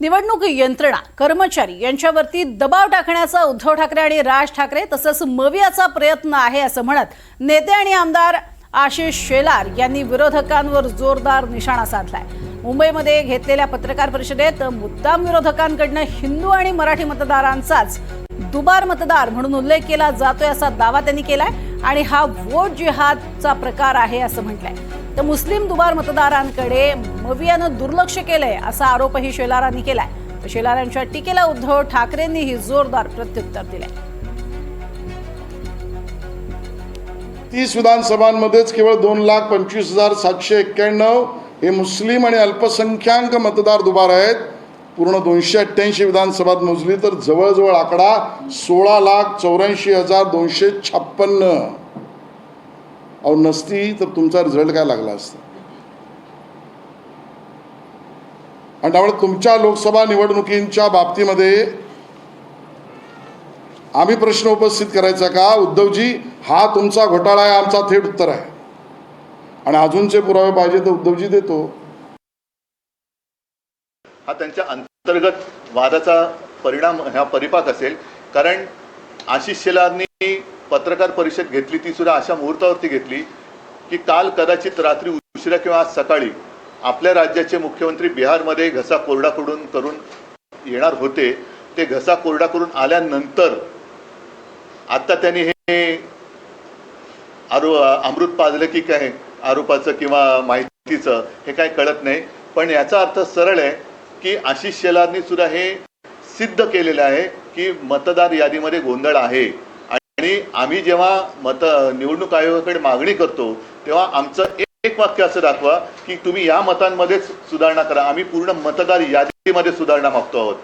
निवडणूक यंत्रणा कर्मचारी यांच्यावरती दबाव टाकण्याचा उद्धव ठाकरे आणि राज ठाकरे तसंच मवियाचा प्रयत्न आहे असं म्हणत नेते आणि आमदार आशिष शेलार यांनी विरोधकांवर जोरदार निशाणा साधलाय. मुंबईमध्ये घेतलेल्या पत्रकार परिषदेत मुद्दाम विरोधकांकडनं हिंदू आणि मराठी मतदारांचाच दुबार मतदार म्हणून उल्लेख केला जातोय असा दावा त्यांनी केलाय आणि हा वोट जिहादचा प्रकार आहे असं म्हटलंय. तर मुस्लिम दुबार मतदारांकडे मवियानं दुर्लक्ष केलंय असा आरोपही शेलारांनी केलाय. शेलारांच्या टीकेला उद्धव ठाकरेंनीही जोरदार प्रत्युत्तर दिलंय. तीस विधानसभांमध्येच केवळ दोन लाख पंचवीस हजार सातशे एक्क्याण्णव हे मुस्लिम आणि अल्पसंख्याक मतदार दुबार आहेत. पूर्ण दोनशे अठ्ठ्याऐंशी विधानसभात मोजली तर जवळजवळ आकडा सोळा लाख चौऱ्याऐंशी हजार दोनशे छप्पन्न. अहो नसती तर तुमचा रिझल्ट काय लागला असता? आणि त्यामुळे तुमच्या लोकसभा निवडणुकींच्या बाबतीमध्ये आम्ही प्रश्न उपस्थित करायचा का? उद्धवजी हा तुमचा घोटाळा आहे आमचा थेट उत्तर आहे. आणि अजूनचे पुरावे पाहिजे तर उद्धवजी देतो. हा त्यांच्या अंतर्गत वादाचा परिणाम हा परिपाक असेल. कारण आशिष शेलारनी पत्रकार परिषद घेतली ती सुद्धा अशा मुहूर्तावरती घेतली की काल कदाचित रात्री उशिरा किंवा आज सकाळी आपल्या राज्याचे मुख्यमंत्री बिहारमध्ये घसा कोरडा करून करून येणार होते. ते घसा कोरडा करून आल्यानंतर आता त्यांनी हे आरो अमृत पाजलं की काय आरोपाचं किंवा माहितीचं हे काय कळत नाही. पण याचा अर्थ सरळ आहे की आशिष शेलारनी सुद्धा हे सिद्ध केलेलं आहे की मतदार यादीमध्ये गोंधळ आहे. आणि आम्ही जेव्हा मत निवडणूक आयोगाकडे मागणी करतो तेव्हा आमचं एक वाक्य असं दाखवा की तुम्ही या मतांमध्येच सुधारणा करा. आम्ही पूर्ण मतदार यादीमध्ये सुधारणा मागतो आहोत.